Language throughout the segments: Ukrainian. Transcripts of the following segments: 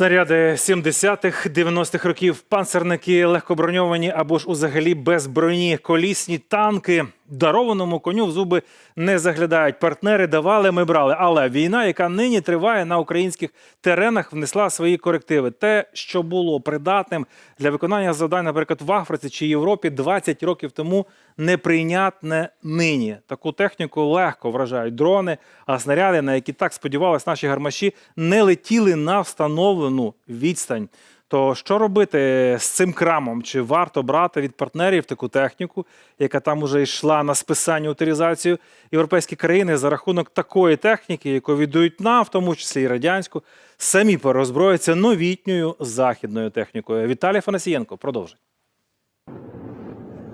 Снаряди 70-х, 90-х років, панцерники легкоброньовані або ж узагалі без броні, колісні танки. Дарованому коню в зуби не заглядають. Партнери давали, ми брали. Але війна, яка нині триває на українських теренах, внесла свої корективи. Те, що було придатним для виконання завдань, наприклад, в Африці чи Європі 20 років тому, неприйнятне нині. Таку техніку легко вражають дрони, а снаряди, на які так сподівались наші гармаші, не летіли на встановлену відстань. То що робити з цим крамом? Чи варто брати від партнерів таку техніку, яка там уже йшла на списання утилізацію? Європейські країни за рахунок такої техніки, яку віддають нам, в тому числі і радянську, самі переозброюються новітньою західною технікою. Віталій Фанасієнко продовжить.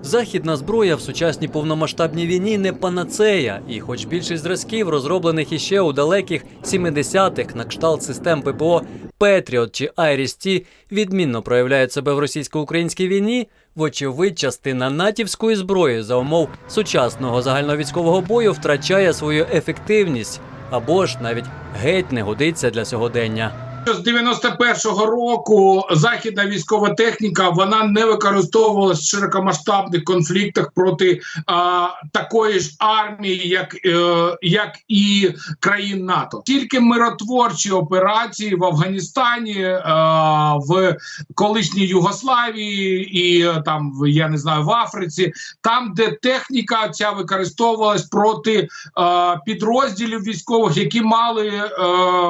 Західна зброя в сучасній повномасштабній війні не панацея, і хоч більшість зразків, розроблених іще у далеких 70-х на кшталт систем ППО Петріот чи Айріс-Ті, відмінно проявляють себе в російсько-українській війні, вочевидь, частина натівської зброї за умов сучасного загальновійськового бою втрачає свою ефективність або ж навіть геть не годиться для сьогодення. З 91-го року західна військова техніка вона не використовувалась в широкомасштабних конфліктах проти а, такої ж армії, як, е, як і країн НАТО. Тільки миротворчі операції в Афганістані, а, в колишній Югославії і е, там я не знаю в Африці, там, де техніка ця використовувалась проти а, підрозділів військових, які мали е,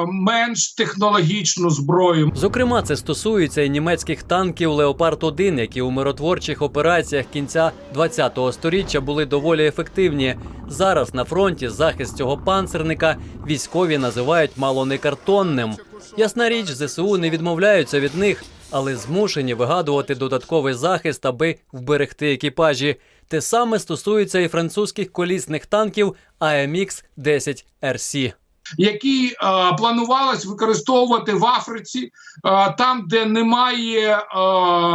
менш технологічну зброю. Зокрема, це стосується і німецьких танків Леопард 1 які у миротворчих операціях кінця 20-го сторіччя були доволі ефективні. Зараз на фронті захист цього панцерника військові називають мало не картонним. Ясна річ, ЗСУ не відмовляються від них, але змушені вигадувати додатковий захист, аби вберегти екіпажі. Те саме стосується і французьких колісних танків AMX 10 RC. Які е, планувалось використовувати в Африці, е, там, де немає, е,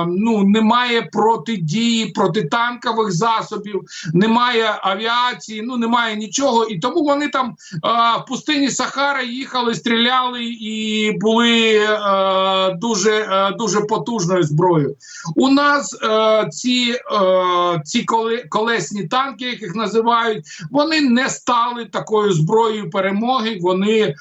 ну, немає протидії протитанкових засобів, немає авіації, ну немає нічого. І тому вони там в пустині Сахара їхали, стріляли і були дуже, дуже потужною зброєю. У нас ці, ці колесні танки, як їх називають, вони не стали такою зброєю перемоги. Вони, е,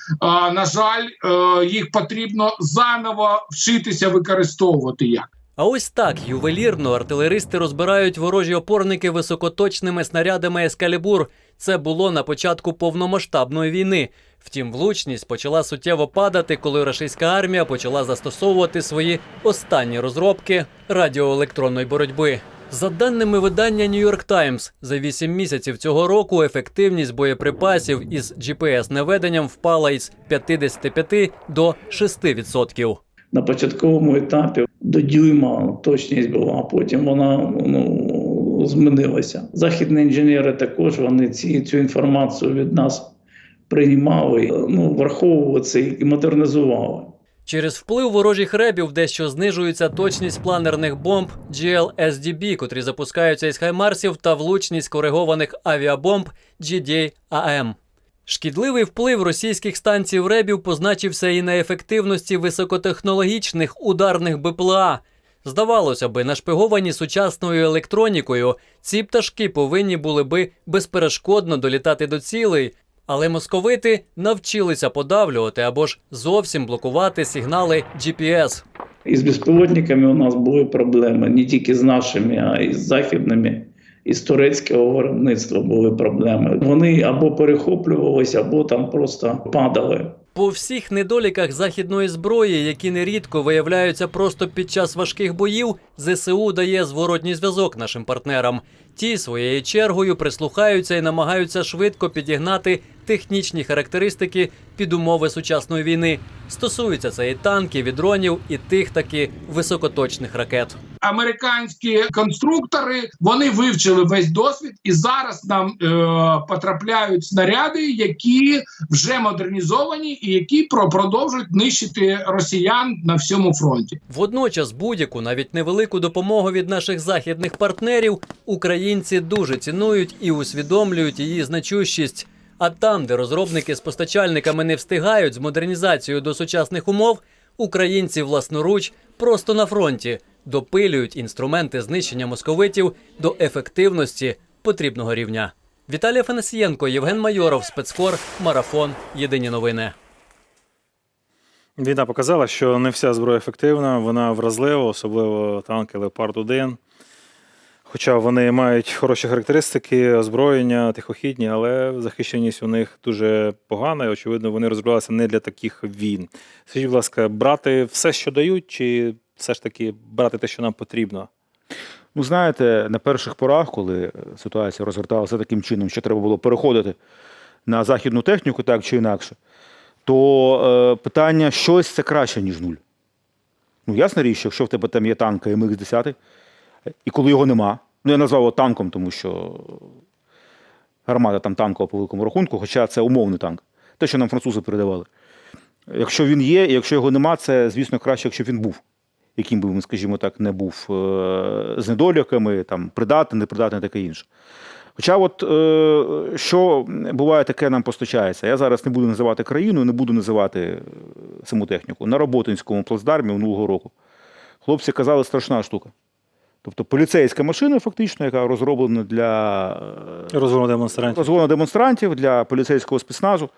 на жаль, е, їх потрібно заново вчитися використовувати як. А ось так ювелірно артилеристи розбирають ворожі опорники високоточними снарядами Ескалібур. Це було на початку повномасштабної війни. Втім, влучність почала суттєво падати, коли російська армія почала застосовувати свої останні розробки радіоелектронної боротьби. За даними видання New York Times, за 8 місяців цього року ефективність боєприпасів із GPS-наведенням впала із 55 до 6%. на початковому етапі до дюйма точність була, а потім вона ну, змінилася. Західні інженери також вони ці, цю інформацію від нас приймали, ну, враховували це і модернізували. Через вплив ворожих ребів дещо знижується точність планерних бомб GLSDB, котрі запускаються із хаймарсів, та влучність коригованих авіабомб GDAM. Шкідливий вплив російських станцій ребів позначився і на ефективності високотехнологічних ударних БПЛА. Здавалося би, нашпиговані сучасною електронікою, ці пташки повинні були би безперешкодно долітати до цілей, але московити навчилися подавлювати або ж зовсім блокувати сигнали GPS. Із безпілотниками у нас були проблеми не тільки з нашими, а й з західними. І з турецького виробництва були проблеми. Вони або перехоплювалися, або там просто падали. По всіх недоліках західної зброї, які нерідко виявляються просто під час важких боїв, ЗСУ дає зворотній зв'язок нашим партнерам. Ті своєю чергою прислухаються і намагаються швидко підігнати технічні характеристики під умови сучасної війни. Стосується це і танків, і дронів, і тих таки високоточних ракет. Американські конструктори вони вивчили весь досвід, і зараз нам е, потрапляють снаряди, які вже модернізовані і які про продовжують нищити росіян на всьому фронті. Водночас будь-яку, навіть невелику допомогу від наших західних партнерів українці дуже цінують і усвідомлюють її значущість. А там, де розробники з постачальниками не встигають з модернізацією до сучасних умов, українці власноруч просто на фронті допилюють інструменти знищення московитів до ефективності потрібного рівня. Віталій Афанасієнко, Євген Майоров, спецкор, марафон. Єдині новини. Війна показала, що не вся зброя ефективна, вона вразлива, особливо танки Леопард 1. Хоча вони мають хороші характеристики, озброєння, тихохідні, але захищеність у них дуже погана, і очевидно, вони розроблялися не для таких війн. Скажіть, будь ласка, брати все, що дають, чи все ж таки брати те, що нам потрібно? Ну, знаєте, на перших порах, коли е, ситуація розгорталася таким чином, що треба було переходити на західну техніку, так чи інакше, то е, питання щось це краще, ніж нуль. Ну, ясна річ, що якщо в тебе там є танк МХ 10 і коли його нема, ну я назвав його танком, тому що гармата там танкова по великому рахунку, хоча це умовний танк. Те, що нам французи передавали. Якщо він є, і якщо його нема, це, звісно, краще, якщо він був яким би він, скажімо так, не був е, з недоліками, там, придатний, непридатний, таке інше. Хоча, от е, що буває таке, нам постачається. Я зараз не буду називати країну, не буду називати е, саму техніку. На Роботинському плацдармі минулого року хлопці казали, страшна штука. Тобто поліцейська машина, фактично, яка розроблена для Розгону демонстрантів. розгону демонстрантів, для поліцейського спецназу.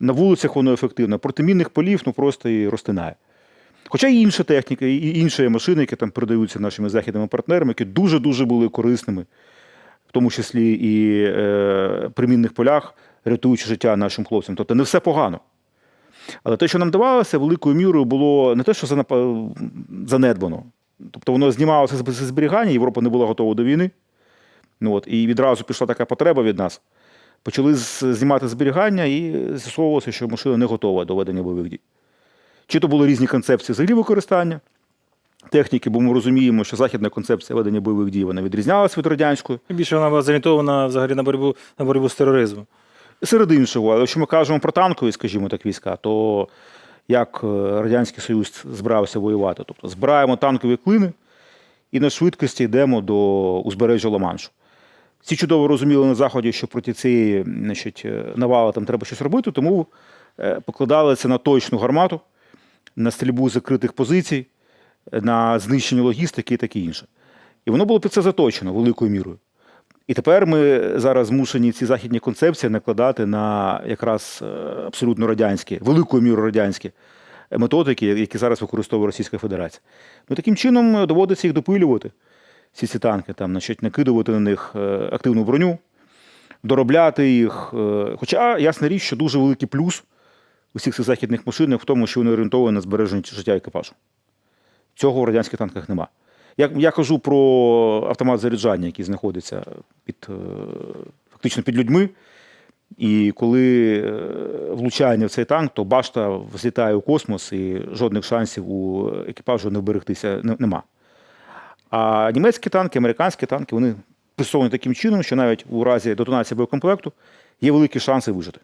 На вулицях воно ефективно. Протимінних полів ну, просто і розтинає. Хоча і інша техніка, і інші машини, які там передаються нашими західними партнерами, які дуже-дуже були корисними, в тому числі і е, при мінних полях, рятуючи життя нашим хлопцям. Тобто не все погано. Але те, що нам давалося, великою мірою було не те, що занедбано. Тобто воно знімалося з зберігання, Європа не була готова до війни. Ну, от, і відразу пішла така потреба від нас. Почали знімати зберігання і з'ясовувалося, що машина не готова до ведення бойових дій. Чи то були різні концепції взагалі використання техніки, бо ми розуміємо, що західна концепція ведення бойових дій вона відрізнялася від радянської. Більше вона була зорієнтована взагалі на боротьбу, на боротьбу з тероризмом. Серед іншого, але якщо ми кажемо про танкові, скажімо так, війська, то як е, Радянський Союз збирався воювати? Тобто збираємо танкові клини і на швидкості йдемо до узбережжя Ла-Маншу. Всі чудово розуміли на Заході, що проти цієї значить, е, навали там треба щось робити, тому е, покладали це на точну гармату, на стрільбу закритих позицій, е, на знищення логістики і таке інше. І воно було під це заточено великою мірою. І тепер ми зараз змушені ці західні концепції накладати на якраз е, абсолютно радянські, великою мірою радянські методики, які зараз використовує Російська Федерація. Ну таким чином е, доводиться їх допилювати, всі ці танки, там, значить, накидувати на них е, активну броню, доробляти їх. Е, Хоча ясна річ, що дуже великий плюс усіх цих західних машин в тому, що вони орієнтовані на збереження життя екіпажу. Цього в радянських танках нема. Я, я кажу про автомат заряджання, який знаходиться під, е, фактично під людьми. І коли е, влучання в цей танк, то башта взлітає у космос, і жодних шансів у екіпажу не вберегтися нема. А німецькі танки, американські танки, вони пристосовані таким чином, що навіть у разі детонації боєкомплекту є великі шанси вижити.